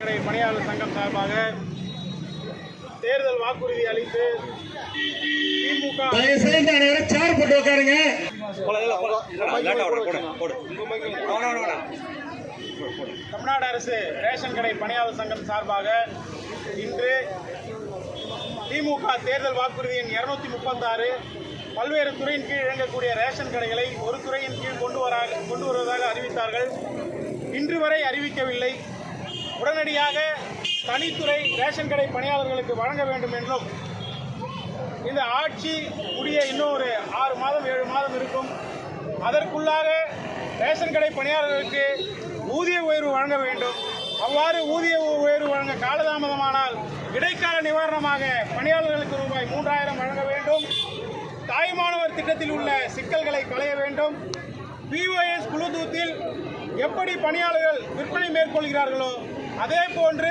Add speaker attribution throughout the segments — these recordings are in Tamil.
Speaker 1: கடை பணியாளர் சங்கம் சார்பாக தேர்தல் வாக்குறுதி அளித்து திமுக
Speaker 2: சேர் போட்டு உட்காருங்க.
Speaker 1: தமிழ்நாடு அரசு ரேஷன் கடை பணியாளர் சங்கம் சார்பாக இன்று திமுக தேர்தல் வாக்குறுதி எண் இருநூத்தி முப்பத்தாறு பல்வேறு துறையின் கீழ் இயங்கக்கூடிய ரேஷன் கடைகளை ஒரு துறையின் கீழ் கொண்டு வர கொண்டு வருவதாக அறிவித்தார்கள். இன்று வரை அறிவிக்கவில்லை. உடனடியாக தனித்துறை ரேஷன் கடை பணியாளர்களுக்கு வழங்க வேண்டும் என்றும் இந்த ஆட்சி முடிய இன்னும் ஒரு ஆறு மாதம் ஏழு மாதம் இருக்கும். அதற்குள்ளாக ரேஷன் கடை பணியாளர்களுக்கு ஊதிய உயர்வு வழங்க வேண்டும். அவ்வாறு ஊதிய உயர்வு வழங்க காலதாமதமானால் இடைக்கால நிவாரணமாக பணியாளர்களுக்கு ரூபாய் மூன்றாயிரம் வழங்க வேண்டும். தாய்மானவர் திட்டத்தில் உள்ள சிக்கல்களை களைய வேண்டும். பிஓஎஸ் குழுதூத்தில் எப்படி பணியாளர்கள் விற்பனை மேற்கொள்கிறார்களோ அதே போன்று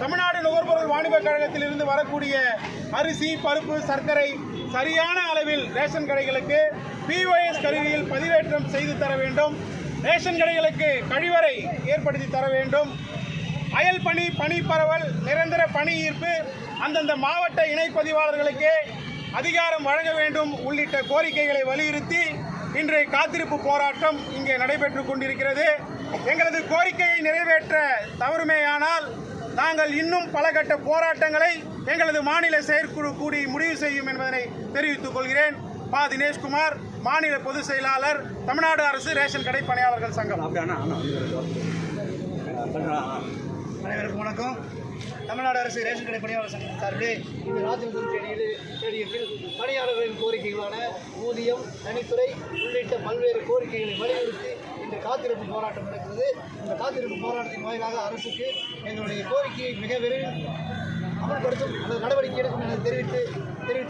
Speaker 1: தமிழ்நாடு நுகர்பொருள் வாணிபக் கழகத்தில் இருந்து வரக்கூடிய அரிசி பருப்பு சர்க்கரை சரியான அளவில் ரேஷன் கடைகளுக்கு பிஓஎஸ் கருவியில் பதிவேற்றம் செய்து தர வேண்டும். ரேஷன் கடைகளுக்கு கழிவறை ஏற்படுத்தி தர வேண்டும். அயல் பணி பணி பரவல் நிரந்தர பணி ஈர்ப்பு அந்தந்த மாவட்ட இணைப்பதிவாளர்களுக்கே அதிகாரம் வழங்க வேண்டும் உள்ளிட்ட கோரிக்கைகளை வலியுறுத்தி இன்றைய காத்திருப்பு போராட்டம் இங்கே நடைபெற்று கொண்டிருக்கிறது. எங்களது கோரிக்கையை நிறைவேற்ற தவறுமேயானால் நாங்கள் இன்னும் பல கட்ட போராட்டங்களை எங்களது மாநில செயற்குழு கூடி முடிவு செய்யும் என்பதனை தெரிவித்துக் கொள்கிறேன். பா. தினேஷ்குமார் மாநில பொதுச் செயலாளர் தமிழ்நாடு அரசு ரேஷன் கடை பணியாளர்கள் சங்கம்.
Speaker 3: அனைவருக்கும் வணக்கம். தமிழ்நாடு அரசு ரேஷன் கடை பணியாளர் சங்கம் சார்பிலே இந்த ராஜேந்திரன் தேடியில் தேடியத்தில் பணியாளர்களின் கோரிக்கைகளான ஊதியம் தனித்துறை உள்ளிட்ட பல்வேறு கோரிக்கைகளை வலியுறுத்தி இன்று காத்திருப்பு போராட்டம் நடக்கிறது. இந்த காத்திருப்பு போராட்டத்தின் வாயிலாக அரசுக்கு எங்களுடைய கோரிக்கையை மிக விரைவில் அமல்படுத்தும் அந்த நடவடிக்கை எடுக்கும் என தெரிவித்து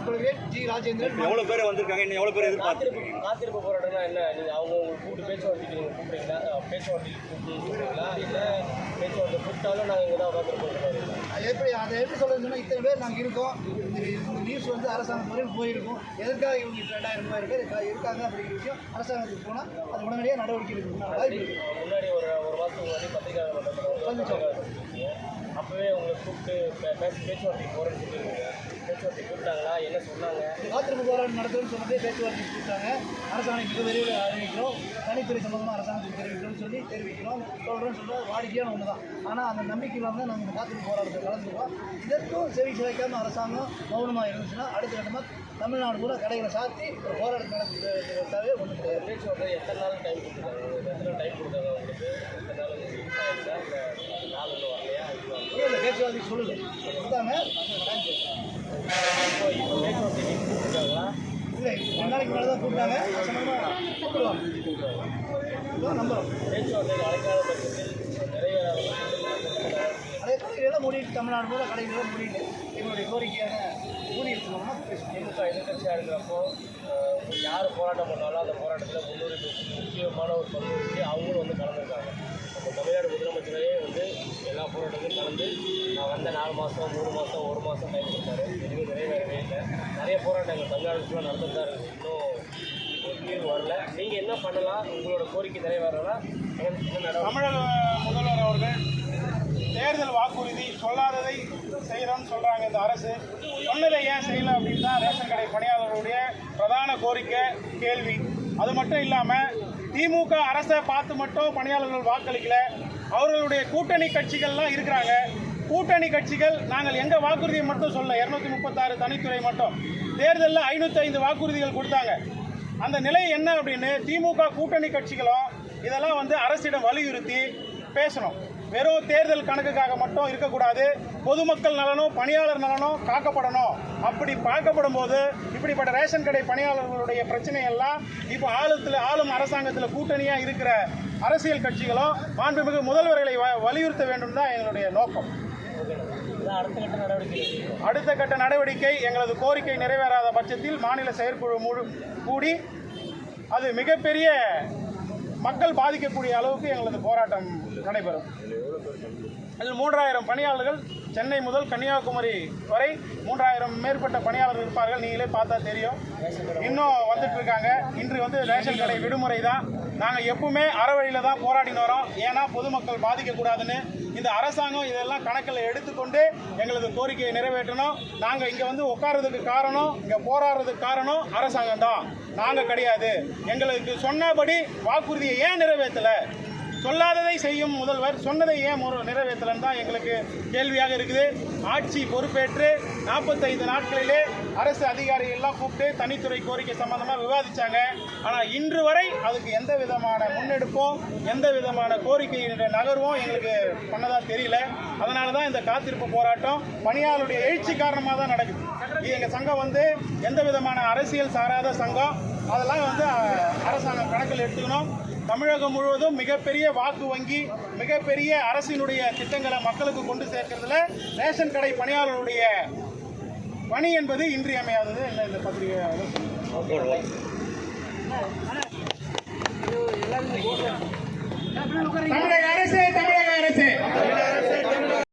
Speaker 3: தெரிவித்துக் கொள்கிறேன் ஜி ராஜேந்திரன்
Speaker 2: எவ்வளவு பேர் வந்திருக்காங்க? இன்னும் எவ்வளவு பேர் எதிர்பார்த்து
Speaker 4: காத்திருப்பு போராட்டம்னா என்ன நீங்கள் அவங்க உங்களுக்கு கூப்பிட்டு பேச்சுவார்த்தைக்கு நீங்கள் கூப்பிடுறீங்களா? பேச்சுவார்த்தைக்கு கூப்பிட்டு கூப்பிடுறீங்களா இல்லை பேச்சுவார்த்தை கூப்பிட்டாலும் நாங்கள் இங்கே தான் உட்காந்துருக்கோம்
Speaker 3: அது எப்படி அதை எப்படி சொல்றதுன்னா இத்தனை பேர் நாங்கள் இருக்கோம். இந்த நியூஸ் வந்து அரசாங்கம் வரையும் போயிருக்கும். எதற்காக இவங்க ரெண்டாயிரம் ரூபாய் பேர் இருக்கா- இருக்காங்க அப்படிங்கிற விஷயம் அரசாங்கத்துக்கு போனால் அது உடனடியாக நடவடிக்கை எடுக்கணும்.
Speaker 4: முன்னாடி ஒரு ஒரு மாதத்துக்கு முன்னாடி பத்திரிகை. அப்போவே உங்களை கூப்பிட்டு பே- பேச பேச்சுவார்த்தைக்கு போகிறேன்னு சொல்லியிருக்கீங்க பேச்சுவார்த்தை கூப்பிட்டாங்களா? என்ன சொன்னாங்க?
Speaker 3: காத்திருப்பு போராட்டம் நடத்துன்னு சொன்னதே பேச்சுவார்த்தை கூப்பிட்டாங்க. அரசாங்கம் மிக விரைவில் அறிவிக்கிறோம். தனித்துறை சம்பந்தமாக அரசாங்கத்துக்கு தெரிவிக்கிறோம்னு சொல்லி தெரிவிக்கிறோம். சொல்கிறோம் சொல்கிறது வாடிக்கையான ஒன்று தான் ஆனால் அந்த நம்பிக்கை இல்லாமல் தான் நாங்கள் இந்த காத்திருப்பு போராட்டத்தை கலந்துருக்கோம். இதற்கும் செவி சிலைக்காம அரசாங்கம் மௌனமாக இருந்துச்சுன்னா அடுத்த கட்டமாக தமிழ்நாடு பூரா கடைகளை சாத்தி ஒரு போராட்டம் நடத்துறதுக்காகவே கிடையாது.
Speaker 4: பேச்சுவார்த்தை எத்தனை நாள் டைம் கொடுத்துருக்காங்க? எத்தனை டைம் கொடுத்தாங்க உங்களுக்கு? எத்தனை நாள் நாள்? இன்னும் வரலையா
Speaker 3: சொல்லலை கொடுத்தாங்க. இல்லை ரெண்டு நாளைக்கு மேலே தான் கூப்பிட்டாங்க கூப்பிடுவாங்க இதுதான் அதே கடைகளெல்லாம் மூடிட்டு தமிழ்நாடு பூரா கடைகளெல்லாம் மூடிட்டு எங்களுடைய கோரிக்கையான ஊழியர்
Speaker 4: திமுக எதிர்கட்சியாக இருக்கிறப்போ யார் போராட்டம் பண்ணாலும் அந்த போராட்டத்தில் முன்னுரிமை முக்கியமான ஒரு பங்கு வச்சு அவங்களும் வந்து கலந்துருக்காங்க. நம்ம தமிழ்நாடு எல்லா போராட்டத்தில் கலந்து நான் வந்த நாலு மாதம் மூணு மாதம் ஒரு மாதம் டைம் கொடுத்தாரு. எதுவும் நிறைவேறவே இல்லை. நிறைய போராட்டங்கள் தமிழ்நாடு ஃபுல்லாக நடந்துட்டு தான் இருக்குது இன்னும் தீர்வு வரல. நீங்கள் என்ன பண்ணலாம்? உங்களோட கோரிக்கை நிறைவேறலாம்
Speaker 1: தமிழக முதல்வர் அவர்கள் தேர்தல் வாக்குறுதி சொல்லாததை செய்கிறோம்னு சொல்கிறாங்க இந்த அரசு. சொன்னதை ஏன் செய்யலை அப்படின்னு தான் ரேஷன் கடை பணியாளர்களுடைய பிரதான கோரிக்கை கேள்வி. அது மட்டும் இல்லாமல் திமுக அரசை பார்த்து மட்டும் பணியாளர்கள் வாக்களிக்கல. அவர்களுடைய கூட்டணி கட்சிகள்லாம் இருக்கிறாங்க. கூட்டணி கட்சிகள் நாங்கள் எங்கள் வாக்குறுதியை மட்டும் சொல்ல இரநூத்தி முப்பத்தாறு தனித்துறை மட்டும். தேர்தலில் ஐநூற்றி ஐந்து வாக்குறுதிகள் கொடுத்தாங்க. அந்த நிலை என்ன அப்படின்னு திமுக கூட்டணி கட்சிகளும் இதெல்லாம் வந்து அரசிடம் வலியுறுத்தி பேசணும். வெறும் தேர்தல் கணக்குக்காக மட்டும் இருக்கக்கூடாது. பொதுமக்கள் நலனும் பணியாளர் நலனும் காக்கப்படணும். அப்படி பார்க்கப்படும் போது இப்படிப்பட்ட ரேஷன் கடை பணியாளர்களுடைய பிரச்சனை எல்லாம் இப்போ ஆளுத்தில் ஆளும் அரசாங்கத்தில் கூட்டணியாக இருக்கிற அரசியல் கட்சிகளும் மாண்புமிகு முதல்வர்களை வ- வலியுறுத்த வேண்டும் தான் எங்களுடைய நோக்கம்.
Speaker 4: நடவடிக்கை
Speaker 1: அடுத்த கட்ட நடவடிக்கை எங்களது கோரிக்கை நிறைவேறாத பட்சத்தில் மாநில செயற்குழு முழு கூடி அது மிகப்பெரிய மக்கள் பாதிக்கக்கூடிய அளவுக்கு எங்களது போராட்டம் நடைபெறும். அதில் மூன்றாயிரம் பணியாளர்கள் சென்னை முதல் கன்னியாகுமரி வரை மூன்றாயிரம் மேற்பட்ட பணியாளர்கள் இருப்பார்கள். நீங்களே பார்த்தா தெரியும். இன்னும் வந்துட்டு இருக்காங்க. இன்று வந்து ரேஷன் கடை விடுமுறை தான் நாங்கள் எப்பவுமே அறவழியில் தான் போராடின்னு வரோம். ஏன்னா பொதுமக்கள் பாதிக்கக்கூடாதுன்னு இந்த அரசாங்கம் இதெல்லாம் கணக்கில் எடுத்துக்கொண்டு எங்களது கோரிக்கையை நிறைவேற்றணும். நாங்கள் இங்கே வந்து உட்கார்றதுக்கு காரணம் இங்கே போராடுறதுக்கு காரணம் அரசாங்கம் தான் நாங்கள் கிடையாது. எங்களுக்கு சொன்னபடி வாக்குறுதியை ஏன் நிறைவேற்றலை? சொல்லாததை செய்யும் முதல்வர். சொன்னதை ஏன் முற- நிறைவேற்றலன்னு தான் எங்களுக்கு கேள்வியாக இருக்குது. ஆட்சி பொறுப்பேற்று நாற்பத்தைந்து நாட்களிலே அரசு அதிகாரிகள்லாம் கூப்பிட்டு தனித்துறை கோரிக்கை சம்பந்தமாக விவாதித்தாங்க ஆனால் இன்று வரை அதுக்கு எந்த விதமான முன்னெடுப்போம் எந்த விதமான கோரிக்கை நகர்வும் எங்களுக்கு பண்ணதா தெரியல. அதனால தான் இந்த காத்திருப்பு போராட்டம் பணியாளருடைய எழுச்சி காரணமாக தான் நடக்குது. எங்கள் சங்கம் வந்து எந்த விதமான அரசியல் சாராத சங்கம். அதெல்லாம் வந்து அரசாங்கம் கணக்கில் எடுத்துக்கணும். தமிழகம் முழுவதும் மிகப்பெரிய வாக்கு வங்கி மிகப்பெரிய அரசினுடைய திட்டங்களை மக்களுக்கு கொண்டு சேர்க்கறதுல ரேஷன் கடை பணியாளர்களுடைய பணி என்பது இன்றியமையாதது என்ன இந்த பத்திரிகை தமிழக அரசு தமிழக அரசு.